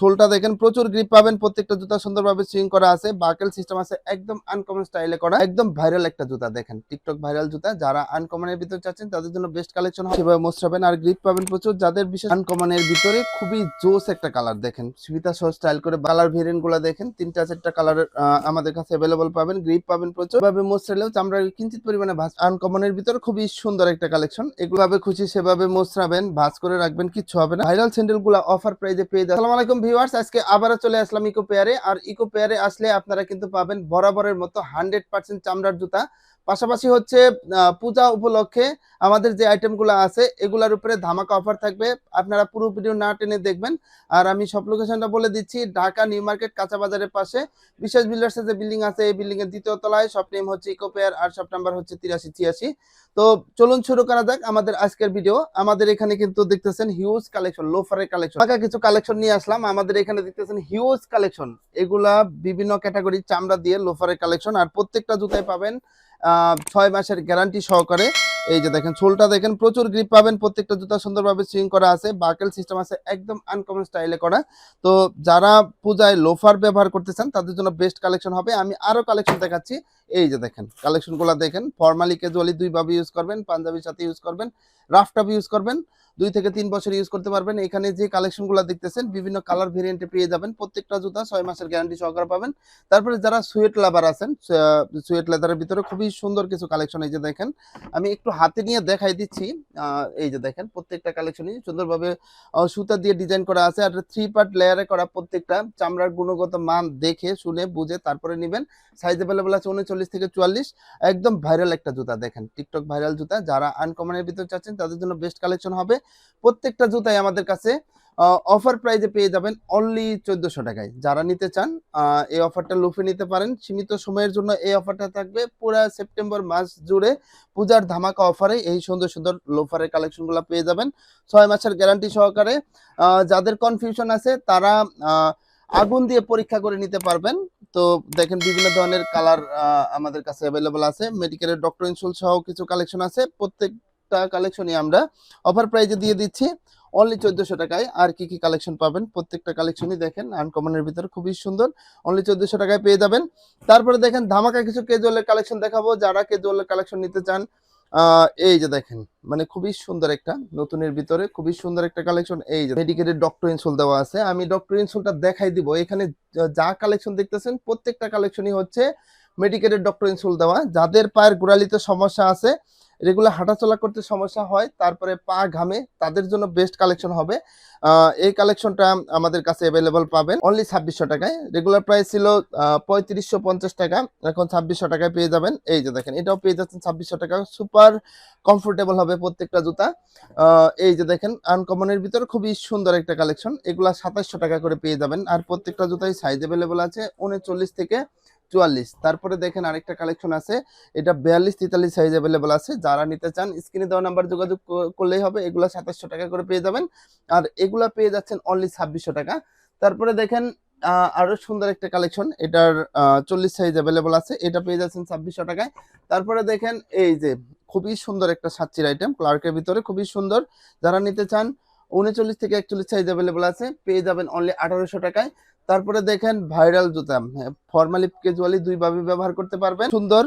সোলটা দেখেন, প্রচুর গ্রিপ পাবেন, প্রত্যেকটা জুতা সুন্দরভাবে সুইং করা আছে বাকেল সিস্টেম আছে, একদম আনকমন স্টাইলে করা, একদম ভাইরাল একটা জুতা দেখেন টিকটক ভাইরাল জুতা, যারা আনকমনের ভিতরে চাচ্ছেন, তাদের জন্য বেস্ট কালেকশন সেভাবে মোস্ট আর গ্রিপ পাবেন প্রচুর, যাদের বিশেষ আনকমনের ভিতরে খুবই জোস একটা কালার দেখেন, সুবিধা সহ স্টাইল করে কালার ভেরিয়েন্টগুলো দেখেন, তিনটা চারটা কালার আমাদের কাছে অ্যাভেলেবল পাবেন গ্রিপ পাবেন প্রচুর। ভাবে মোস্ট হলেও চামড়া কিঞ্চিত পরিমাণে ভাঁজ আনকমনের ভিতরে খুবই সুন্দর একটা কালেকশন এগুলো খুশি, সেভাবে মোস্টরাবেন ভাঁজ করে রাখবেন, কিচ্ছু হবে না। ভাইরাল স্যান্ডেলগুলা অফার প্রাইজে পেয়ে যাবেন। আসসালামু আলাইকুম ভিউয়ার্স আজকে আবারও চলে আসলাম ইকো পেয়ারে। আর ইকো পেয়ারে আসলে আপনারা কিন্তু পাবেন বরাবরের মতো হান্ড্রেড পার্সেন্ট চামড়ার জুতা। পাশাপাশি হচ্ছে পূজা উপলক্ষে আমাদের যে আইটেমগুলো আছে, এগুলার উপরে ধামাকা অফার থাকবে। আপনারা পুরো ভিডিও না টেনে দেখবেন। আর আমি সব লোকেশনটা বলে দিচ্ছি, ঢাকা, নিউ মার্কেট, কাঁচা বাজারের পাশে। বিশেষ বিল্ডার্সের যে বিল্ডিং আছে, এই বিল্ডিং এর দ্বিতীয় তলায়, সব নেম হচ্ছে ইকোপেয়ার আর শপ নাম্বার হচ্ছে তিরাশি, ছিয়াশি। তো চলুন শুরু করা যাক আমাদের আজকের ভিডিও আমাদের এখানে কিন্তু দেখতেছেন হিউজ কালেকশন লোফারের কালেকশন কিছু কালেকশন নিয়ে আসলাম। আমাদের এখানে দেখতেছেন হিউজ কালেকশন এগুলা বিভিন্ন ক্যাটাগরি চামড়া দিয়ে লোফারের কালেকশন আর প্রত্যেকটা জুতায় পাবেন ছয় মাসের গ্যারান্টি সহকারে। এই যে দেখেন সোলটা দেখেন, প্রচুর গ্রিপ পাবেন, প্রত্যেকটা জুতা সুন্দরভাবে সুইং করা আছে বাকেল সিস্টেম আছে, একদম আনকমন স্টাইলে করা। তো যারা পূজায় লোফার ব্যবহার করতে চান, তাদের জন্য বেস্ট কালেকশন হবে। আমি আরও কালেকশন দেখাচ্ছি। এই যে দেখেন কালেকশনগুলা দেখেন ফর্মালি ক্যাজুয়ালি দুই ভাবে ইউজ করবেন, পাঞ্জাবির সাথে ইউজ করবেন রাফ টাপ ইউজ করবেন, দুই থেকে তিন বছর ইউজ করতে পারবেন। এখানে যে কালেকশনগুলা দেখতেছেন, বিভিন্ন কালার ভেরিয়েন্টে পেয়ে যাবেন। প্রত্যেকটা জুতা ছয় মাসের গ্যারান্টি সহকারে পাবেন। তারপরে যারা সুয়েট লাভার আছেন সুয়েট লেদারের ভিতরে খুবই সুন্দর কিছু কালেকশন এই যে দেখেন, আমি একটু হাতে নিয়ে দেখাই দিচ্ছি। এই যে দেখেন, প্রত্যেকটা কালেকশনই সুন্দরভাবে সুতা দিয়ে ডিজাইন করা আছে আর থ্রি পার্ট লেয়ারে করা প্রত্যেকটা। চামড়ার গুণগত মান দেখে, শুনে, বুঝে, তারপরে নেবেন। সাইজ অ্যাভেলেবল আছে উনচল্লিশ থেকে চুয়াল্লিশ, একদম ভাইরাল একটা জুতা দেখেন। টিকটক ভাইরাল জুতা, যারা আনকমনের ভিতর চাচ্ছেন, তাদের জন্য বেস্ট কালেকশন হবে। প্রত্যেকটা জুতাই আমাদের কাছে অফার প্রাইজে পেয়ে যাবেন অনলি চোদ্দশো টাকায়। যারা নিতে চান এই অফারটা লুফে নিতে পারেন। সীমিত সময়ের জন্য এই অফারটা থাকবে পুরা সেপ্টেম্বর মাস জুড়ে পূজার ধামাকা অফারে এই সুন্দর সুন্দর লোফারের কালেকশনগুলো পেয়ে যাবেন। ছয় মাসের গ্যারান্টি সহকারে যাদের কনফিউশন আছে, তারা আগুন দিয়ে পরীক্ষা করে নিতে পারবেন। তো দেখেন বিভিন্ন ধরনের কালার আমাদের কাছে অ্যাভেলেবল আছে। মেডিকেলের ডক্টর ইনসুল সহ কিছু কালেকশন আছে। প্রত্যেকটা কালেকশনই আমরা অফার প্রাইজে দিয়ে দিচ্ছি। অনলি চোদ্দশো টাকায় আর কি কি কালেকশন পাবেন? প্রত্যেকটা কালেকশনই দেখেন আনকমনের ভিতরে খুবই সুন্দর। অনলি চোদ্দশো টাকায় পেয়ে যাবেন। তারপরে দেখেন ধামাকা কিছু কেজুয়ালের কালেকশন দেখাবো। যারা কেজুয়ালের কালেকশন নিতে চান এই যে দেখেন মানে খুবই সুন্দর একটা নতুনের ভিতরে খুবই সুন্দর একটা কালেকশন এই যে মেডিকেটের ডক্টর ইনসোল দেওয়া আছে। আমি ডক্টর ইনসোলটা দেখাই দিব। এখানে যা- কালেকশন দেখতেছেন, প্রত্যেকটা কালেকশনই হচ্ছে মেডিকেটের ডক্টর ইনসোল দেওয়া। যাদের পায়ের গোড়ালিতে সমস্যা আছে রেগুলার হাঁটাচলা করতে সমস্যা হয়, তারপরে পা ঘামে, তাদের জন্য বেস্ট কালেকশন হবে। এই কালেকশনটা আমাদের কাছে অ্যাভেলেবল পাবেন অনলি ছাব্বিশশো টাকায়। রেগুলার প্রাইস ছিল পঁয়ত্রিশশো পঞ্চাশ টাকা, এখন ছাব্বিশশো টাকায় পেয়ে যাবেন। এই যে দেখেন, এটাও পেয়ে যাচ্ছেন ছাব্বিশশো টাকা। সুপার কমফোর্টেবল হবে প্রত্যেকটা জুতা। এই যে দেখেন আনকমনের ভিতরে খুবই সুন্দর একটা কালেকশন এগুলা সাতাশশো টাকা করে পেয়ে যাবেন। আর প্রত্যেকটা জুতাই সাইজ অ্যাভেলেবল আছে, উনচল্লিশ থেকে চুয়াল্লিশ। তারপরে দেখেন আরেকটা কালেকশন আছে এটা বিয়াল্লিশ তেতাল্লিশ সাইজ অ্যাভেলেবল আছে। যারা নিতে চান স্ক্রিনে দেওয়া নাম্বার যোগাযোগ করলেই হবে এগুলো সাতাশশো টাকা করে পেয়ে যাবেন। আর এগুলা পেয়ে যাচ্ছেন অনলি ছাব্বিশশো টাকা। তারপরে দেখেন আহ, আরও সুন্দর একটা কালেকশন এটার চল্লিশ সাইজ অ্যাভেলেবল আছে এটা পেয়ে যাচ্ছেন ছাব্বিশশো টাকায়। তারপরে দেখেন এই যে খুবই সুন্দর একটা সাচ্চির আইটেম ক্লার্কের ভিতরে খুবই সুন্দর। যারা নিতে চান উনচল্লিশ থেকে একচল্লিশ সাইজ অ্যাভেলেবল আছে পেয়ে যাবেন অনলি আঠারোশো টাকায়। তারপরে দেখেন ভাইরাল জুতা। ফর্মালি ক্যাজুয়ালি দুই ভাবে ব্যবহার করতে পারবেন। সুন্দর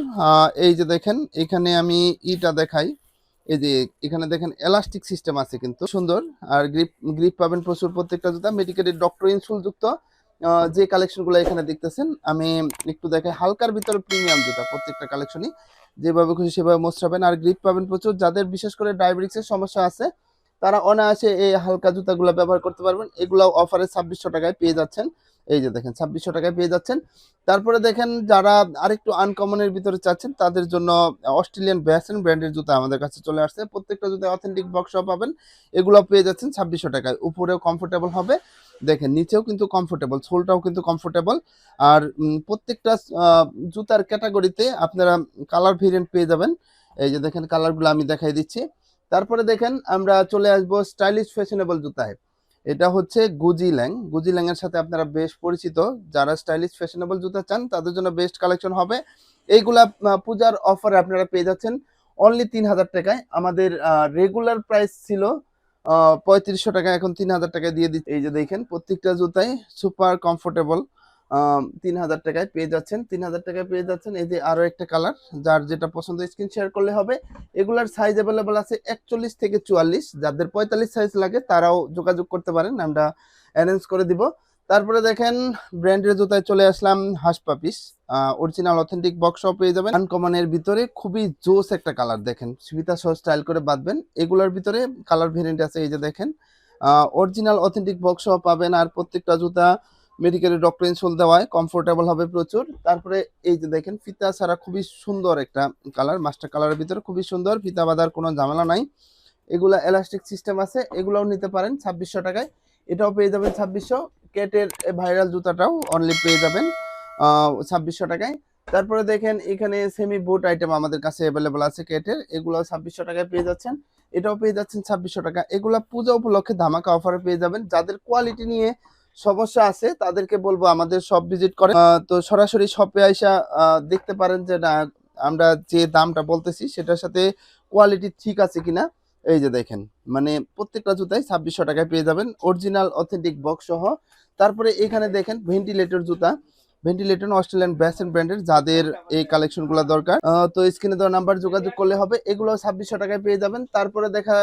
এই যে দেখেন, এখানে আমি ইটা দেখাই। এই যে এখানে দেখেন এলাস্টিক সিস্টেম আছে কিন্তু, সুন্দর। আর গ্রিপ গ্রিপ পাবেন প্রচুর প্রত্যেকটা জুতা। মেডিকেলের ডক্টর ইনসুল যুক্ত যে কালেকশনগুলো এখানে দেখতেছেন, আমি একটু দেখাই। হালকার ভিতরে প্রিমিয়াম জুতা, প্রত্যেকটা কালেকশনই যেভাবে খুশি সেভাবে মোস্টাবেন আর গ্রিপ পাবেন প্রচুর। যাদের বিশেষ করে ডায়াবেটিক্সের সমস্যা আছে, তারা অনায়াসে এই হালকা জুতাগুলো ব্যবহার করতে পারবেন। এগুলো অফারে ছাব্বিশশো টাকায় পেয়ে যাচ্ছেন। এই যে দেখেন, ছাব্বিশশো টাকায় পেয়ে যাচ্ছেন। তারপরে দেখেন, যারা আরেকটু আনকমনের ভিতরে চাচ্ছেন, তাদের জন্য অস্ট্রেলিয়ান ব্যাসেন ব্র্যান্ডের জুতা আমাদের কাছে চলে আসছে। প্রত্যেকটা জুতা অথেন্টিক বক্সও পাবেন। এগুলো পেয়ে যাচ্ছেন ছাব্বিশশো টাকায়। উপরেও কমফোর্টেবল হবে। দেখেন, নিচেও কিন্তু কমফোর্টেবল সোলটাও কিন্তু কমফোর্টেবল আর প্রত্যেকটা জুতার ক্যাটাগরিতে আপনারা কালার ভেরিয়েন্ট পেয়ে যাবেন। এই যে দেখেন কালারগুলো আমি দেখাই দিচ্ছি। তারপরে দেখেন, আমরা চলে আসব স্টাইলিশ ফ্যাশনেবল জুতায়। এটা হচ্ছে গুজি ল্যাং। গুজি ল্যাং এর সাথে আপনারা বেশ পরিচিত। যারা স্টাইলিশ, ফ্যাশনেবল জুতা চান, তাদের জন্য বেস্ট কালেকশন হবে। এইগুলা পূজার অফারে আপনারা পেয়ে যাচ্ছেন অনলি তিন হাজার টাকায়। আমাদের রেগুলার প্রাইস ছিল পঁয়ত্রিশশো টাকা, এখন তিন হাজার টাকায় দিয়ে দিচ্ছি। এই যে দেখেন, প্রত্যেকটা জুতাই সুপার কমফোর্টেবল তিন হাজার টাকায় পেয়ে যাচ্ছেন। তিন হাজার টাকায় পেয়ে যাচ্ছেন এই যে আরও একটা কালার, যার যেটা পছন্দ স্ক্রিন শেয়ার করলে হবে। এগুলার সাইজ অ্যাভেলেবল আছে একচল্লিশ থেকে চুয়াল্লিশ। যাদের পঁয়তাল্লিশ সাইজ লাগে, তারাও যোগাযোগ করতে পারেন। আমরা অ্যারেঞ্জ করে দিব। তারপরে দেখেন ব্র্যান্ডের জুতায় চলে আসলাম হাঁস পাপিস অরিজিনাল অথেন্টিক বক্সও পেয়ে যাবেন। আনকমনের ভিতরে খুবই জোস একটা কালার দেখেন। সুবিধা সহ স্টাইল করে বাঁধবেন। এগুলোর ভিতরে কালার ভেরিয়েন্ট আছে, এই যে দেখেন। অরিজিনাল অথেন্টিক বক্সও পাবেন। আর প্রত্যেকটা জুতা মেডিকেলের ডক্টর ইনসোল দেওয়ায় কমফোর্টেবল হবে প্রচুর। তারপরে এই যে দেখেন, ফিতা ছাড়া খুবই সুন্দর একটা কালার মাস্টার কালারের ভিতরে খুবই সুন্দর, ফিতা বাঁধার কোনো ঝামেলা নাই। এগুলা এলাস্টিক সিস্টেম আছে, এগুলাও নিতে পারেন ছাব্বিশশো টাকায়। এটাও পেয়ে যাবেন ছাব্বিশশো। কেটের ভাইরাল জুতাটাও অনলি পেয়ে যাবেন ছাব্বিশশো টাকায়। তারপরে দেখেন, এখানে সেমি বুট আইটেম আমাদের কাছে অ্যাভেলেবল আছে কেটের এগুলো ছাব্বিশশো টাকায় পেয়ে যাচ্ছেন। এটাও পেয়ে যাচ্ছেন ছাব্বিশশো টাকা। এগুলা পূজা উপলক্ষে ধামাকা অফারে পেয়ে যাবেন। যাদের কোয়ালিটি নিয়ে সমস্যা আছে, তাদেরকে বলব আমাদের সব ভিজিট করে তো সরাসরি শপে আইসা দেখতে পারেন যে না, আমরা যে দামটা বলতেছি, সেটার সাথে কোয়ালিটি ঠিক আছে কিনা। এই যে দেখেন মানে প্রত্যেকটা জুতাই ছাব্বিশশো টাকায় পেয়ে যাবেন। অরিজিনাল অথেন্টিক বক্স সহ। তারপরে এখানে দেখেন ভেন্টিলেটর জুতা। ভেন্টিলেটর অস্ট্রেলিয়ান ব্যাসেন ব্র্যান্ডের যাদের এই কালেকশনগুলো দরকার। তো স্ক্রিনে দেওয়া নাম্বার যোগাযোগ করলে হবে, এগুলো ছাব্বিশশো টাকায় পেয়ে যাবেন। তারপরে দেখা,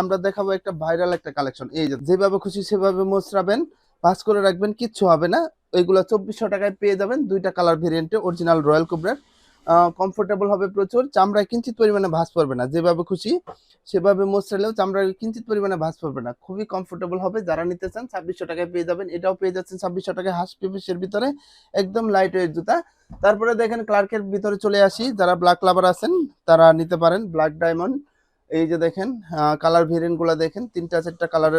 আমরা দেখাবো একটা ভাইরাল একটা কালেকশন এই যেভাবে খুশি সেভাবে মোচড়াবেন। পাস করে রাখবেন, কিচ্ছু হবে না। ওইগুলো চব্বিশশো টাকায় পেয়ে যাবেন। দুইটা কালার ভেরিয়েন্টে অরিজিনাল রয়্যাল কুবরার কমফোর্টেবল হবে প্রচুর। চামড়ায় কিঞ্চিত পরিমাণে ভাঁজ পড়বে না, যেভাবে খুশি। সেভাবে মোচড়ালেও চামড়ায় কিঞ্চিত পরিমাণে ভাঁজ পড়বে না। খুবই কমফোর্টেবল হবে। যারা নিতে চান, ছাব্বিশশো টাকায় পেয়ে যাবেন। এটাও পেয়ে যাচ্ছেন ছাব্বিশশো টাকায় হাঁস পিপিসের ভিতরে। একদম লাইট ওয়েট জুতা। তারপরে দেখেন ক্লার্কের ভিতরে চলে আসি। যারা ব্ল্যাক লাভার আছেন, তারা নিতে পারেন ব্ল্যাক ডায়মন্ড এই যে দেখেন কালার ভেরিয়েন্টগুলা দেখেন, তিনটা চারটা কালার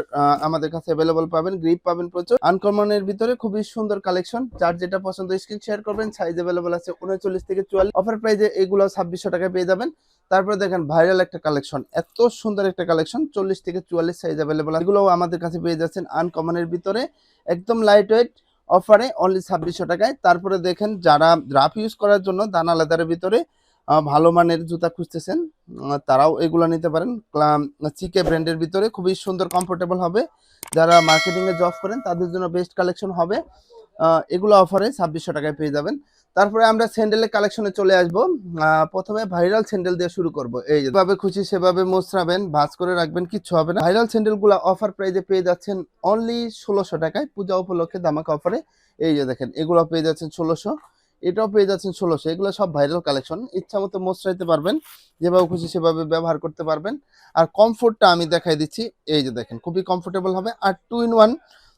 আমাদের কাছে অ্যাভেলেবল পাবেন গ্রিপ পাবেন প্রচুর। আনকমনের ভিতরে খুবই সুন্দর কালেকশন যার যেটা পছন্দ স্ক্রিন শেয়ার করবেন সাইজ অ্যাভেলেবল আছে উনচল্লিশ থেকে চুয়াল্লিশ। অফার প্রাইজে এগুলো ছাব্বিশশো টাকায় পেয়ে যাবেন। তারপরে দেখেন ভাইরাল একটা কালেকশন এত সুন্দর একটা কালেকশন চল্লিশ থেকে চুয়াল্লিশ সাইজ অ্যাভেলেবল এগুলো আমাদের কাছে পেয়ে যাচ্ছেন আনকমনের ভিতরে, একদম লাইট ওয়েট অফারে অনলি ছাব্বিশশো টাকায়। তারপরে দেখেন, যারা রাফ ইউজ করার জন্য দানা লেদারের ভিতরে ভালো মানের জুতা খুঁজতেছেন তারাও এগুলো নিতে পারেন। চিকে ব্র্যান্ডের ভিতরে খুবই সুন্দর কমফোর্টেবল হবে। যারা মার্কেটিং এ জব করেন, তাদের জন্য বেস্ট কালেকশন হবে। এগুলো অফারে ছাব্বিশশো টাকায় পেয়ে যাবেন। তারপরে আমরা স্যান্ডেলের কালেকশনে চলে আসব। প্রথমে ভাইরাল স্যান্ডেল দিয়ে শুরু করব। এই যেভাবে খুশি, সেভাবে মোচড়াবেন ভাঁজ করে রাখবেন, কিচ্ছু হবে না। ভাইরাল স্যান্ডেলগুলো অফার প্রাইজে পেয়ে যাচ্ছেন অনলি ষোলোশো টাকায়। পূজা উপলক্ষে দামাকা অফারে এই যে দেখেন, এগুলো পেয়ে যাচ্ছেন ষোলোশো। এটাও পেয়ে যাচ্ছেন ষোলোশো। এগুলো সব ভাইরাল কালেকশন ইচ্ছা মতো মোচড়াইতে পারবেন, যেভাবে খুশি সেভাবে ব্যবহার করতে পারবেন। আর কমফোর্টটা আমি দেখাই দিচ্ছি, এই যে দেখেন, খুবই কমফোর্টেবল হবে। আর টু ইন ওয়ান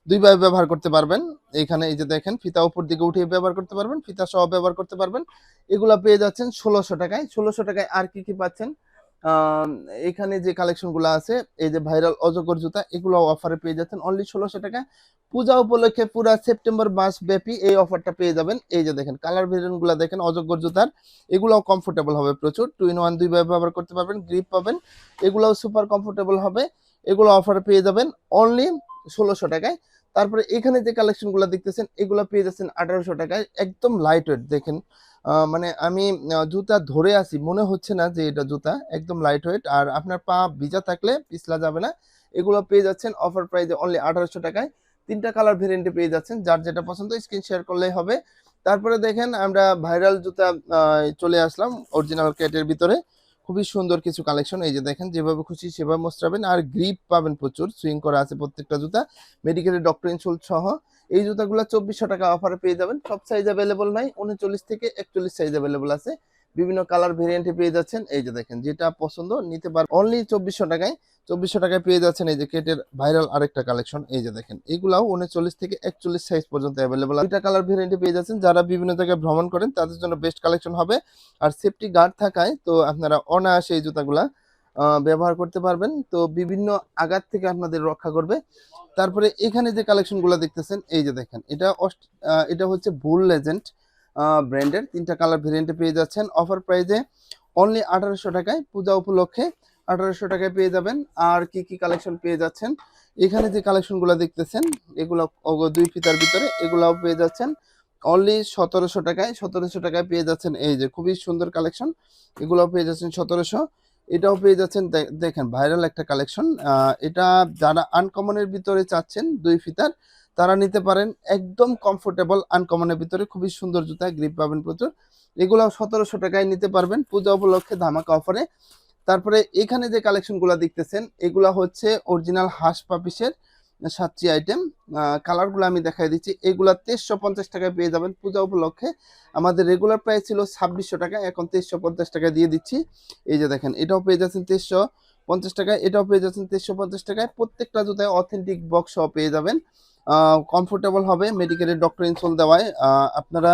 দুইভাবে ব্যবহার করতে পারবেন। এখানে এই যে দেখেন, ফিতা উপর দিকে উঠিয়ে ব্যবহার করতে পারবেন ফিতা সহ ব্যবহার করতে পারবেন। এগুলো পেয়ে যাচ্ছেন ষোলোশো টাকায়। ষোলোশো টাকায় আর কি কি পাচ্ছেন? এখানে যে কালেকশনগুলো আছে, এই যে ভাইরাল অজগর জুতা এগুলো অফারে পেয়ে যাচ্ছেন। অনলি ষোলোশো টাকায় পূজা উপলক্ষে পুরা সেপ্টেম্বর মাস ব্যাপী এই অফারটা পেয়ে যাবেন। এই যে দেখেন কালার ভেরিয়েন্টগুলা দেখেন, অজগর জুতার। এগুলোও কমফোর্টেবল হবে প্রচুর। টু ইন ওয়ান দুই ব্যবহার করতে পারবেন গ্রিপ পাবেন। এগুলোও সুপার কমফোর্টেবল হবে। এগুলো অফারে পেয়ে যাবেন। অনলি ষোলোশো টাকায়। তারপরে এখানে যে কালেকশনগুলো দেখতেছেন, এগুলো পেয়ে যাচ্ছেন আঠারোশো টাকায়। একদম লাইট ওয়েট দেখেন। মানে আমি জুতা ধরে আছি। মনে হচ্ছে না যে এটা জুতা, একদম লাইট ওয়েট আর আপনার পা ভিজা থাকলে পিছলা যাবে না। এগুলো পেয়ে যাচ্ছেন অফার প্রাইজে অনলি আঠারোশো টাকায়। তিনটা কালার ভেরিয়েন্টে পেয়ে যাচ্ছেন। যার যেটা পছন্দ স্ক্রিন শেয়ার করলেই হবে। তারপরে দেখেন আমরা ভাইরাল জুতা চলে আসলাম অরিজিনাল ক্যাটের ভিতরে। খুবই সুন্দর কিছু কালেকশন এই যে দেখেন, যেভাবে খুশি সেভাবে মোস্টাবেন আর গ্রিপ পাবেন প্রচুর। সুইং করা আছে প্রত্যেকটা জুতা। মেডিকেলের ডক্টর ইনসোল সহ। এই জুতাগুলো চব্বিশশো টাকা অফারে পেয়ে যাবেন। সব সাইজ অ্যাভেলেবল নাই, উনচল্লিশ থেকে একচল্লিশ সাইজ অ্যাভেলেবল আছে। বিভিন্ন কালার ভেরিয়েন্টে পেয়ে যাচ্ছেন। এই যে দেখেন, যেটা পছন্দ নিতে পারেন অনলি চব্বিশশো টাকায় চব্বিশশো টাকায় পেয়ে যাচ্ছেন এই যে কেটের ভাইরাল আরেকটা কালেকশন এই যে দেখেন, এগুলাও উনচল্লিশ থেকে একচল্লিশ সাইজ পর্যন্ত অ্যাভেলেবল দুইটা কালার ভেরিয়েন্টে পেয়ে যাচ্ছেন। যারা বিভিন্ন জায়গায় ভ্রমণ করেন, তাদের জন্য বেস্ট কালেকশন হবে। আর সেফটি গার্ড থাকায় তো আপনারা অনায়াসে এই জুতাগুলা ব্যবহার করতে পারবেন। তো বিভিন্ন আঘাত থেকে আপনাদের রক্ষা করবে। তারপরে এখানে যে কালেকশনগুলো দেখতেছেন, এই যে দেখেন, এটা এটা হচ্ছে বুল লেজেন্ড ব্র্যান্ডের তিনটা কালার ভেরিয়েন্টে পেয়ে যাচ্ছেন। অফার প্রাইজে অনলি আঠারোশো টাকায়, পূজা উপলক্ষে আঠারোশো টাকায় পেয়ে যাবেন। আর কি কি কালেকশন পেয়ে যাচ্ছেন? এখানে যে কালেকশনগুলো দেখতেছেন, এগুলো দুই ফিতার ভিতরে, এগুলাও পেয়ে যাচ্ছেন। অনলি সতেরোশো টাকায় সতেরোশো টাকায় পেয়ে যাচ্ছেন। এই যে খুবই সুন্দর কালেকশন এগুলো পেয়ে যাচ্ছেন সতেরোশো। এটাও পেয়ে যাচ্ছেন দেখেন ভাইরাল একটা কালেকশন। এটা যারা আনকমনের ভিতরে চাচ্ছেন দুই ফিতার, তারা নিতে পারেন একদম কমফোর্টেবল আনকমনের ভিতরে। খুবই সুন্দর জুতা গ্রিপ পাবেন প্রচুর। এগুলো সতেরোশো টাকায় নিতে পারবেন পূজা উপলক্ষে ধামাকা অফারে তারপরে এখানে যে কালেকশনগুলো দেখতেছেন, এগুলা হচ্ছে অরিজিনাল হাঁস পাপিসের সাতটি আইটেম কালারগুলো আমি দেখাই দিচ্ছি। এগুলা তেইশশো পঞ্চাশ টাকায় পেয়ে যাবেন পূজা উপলক্ষে। আমাদের রেগুলার প্রাইস ছিল ছাব্বিশশো টাকা, এখন তেইশশো পঞ্চাশ টাকা দিয়ে দিচ্ছি। এই যে দেখেন, এটাও পেয়ে যাচ্ছেন তেইশশো পঞ্চাশ টাকায়, এটাও পেয়ে যাচ্ছেন তেইশশো পঞ্চাশ টাকায়। প্রত্যেকটা জুতায় অথেন্টিক বক্স পেয়ে যাবেন। কমফোর্টেবল হবে মেডিকেলের ডক্টর ইনসোল দেওয়ায়। আপনারা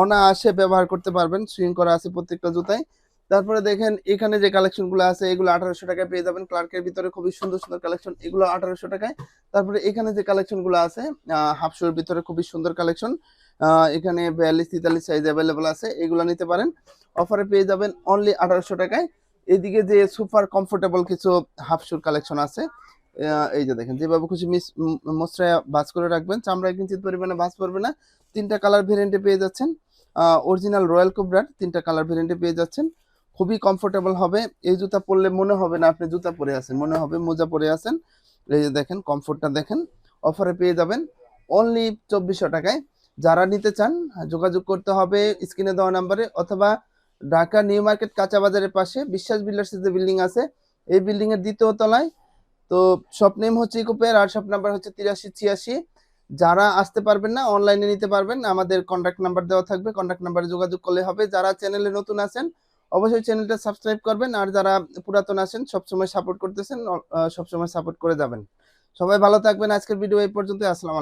অনায়াসে ব্যবহার করতে পারবেন সুইং করা আছে প্রত্যেকটা জুতায়। তারপরে দেখেন, এখানে যে কালেকশনগুলো আছে, এগুলো আঠারোশো টাকায় পেয়ে যাবেন। ক্লার্কের ভিতরে খুবই সুন্দর সুন্দর কালেকশন এগুলো আঠারোশো টাকায়। তারপরে এখানে যে কালেকশনগুলো আছে হাফশোর ভিতরে খুবই সুন্দর কালেকশন এখানে বিয়াল্লিশ, তেতাল্লিশ সাইজ অ্যাভেলেবল আছে, এগুলো নিতে পারেন। অফারে পেয়ে যাবেন অনলি আঠারোশো টাকায়। এদিকে যে সুপার কমফোর্টেবল কিছু হাফশুর কালেকশন আছে এই যে দেখেন, যেভাবে খুশি মিস মশরায় ভাজ করে রাখবেন, চামড়ায় কিঞ্চিত পরিমাণে ভাজ পড়বে না। তিনটা কালার ভেরিয়েন্টে পেয়ে যাচ্ছেন। অরিজিনাল রয়্যাল কোবরার তিনটা কালার ভেরিয়েন্টে পেয়ে যাচ্ছেন। খুবই কমফোর্টেবল হবে। এই জুতা পরলে মনে হবে না আপনি জুতা পরে আছেন, মনে হবে মোজা পরে আছেন। এই যে দেখেন কমফোর্টটা দেখেন। অফারে পেয়ে যাবেন অনলি চব্বিশশো টাকায়। যারা নিতে চান, যোগাযোগ করতে হবে স্ক্রিনে দেওয়া নাম্বারে অথবা ঢাকা নিউ মার্কেট কাঁচা বাজারের পাশে বিশ্বাস বিল্ডার্স যে বিল্ডিং আছে, এই বিল্ডিং এর দ্বিতীয় তলায়। তো শপ নেম হচ্ছে ইকোপেয়ার আর শপ নাম্বার হচ্ছে তিরাশি ছিয়াশি। যারা আসতে পারবেন না অনলাইনে নিতে পারবেন। আমাদের কন্ট্যাক্ট নাম্বার দেওয়া থাকবে। কন্ট্যাক্ট নাম্বারে যোগাযোগ করলে হবে। যারা চ্যানেলে নতুন আছেন অবশ্যই চ্যানেলটা সাবস্ক্রাইব করবেন আর যারা পুরাতন আছেন, সবসময় সাপোর্ট করতেছেন সবসময় সাপোর্ট করে যাবেন। সবাই ভালো থাকবেন। আজকের ভিডিও এই পর্যন্ত আসসালাম আলাইকুম।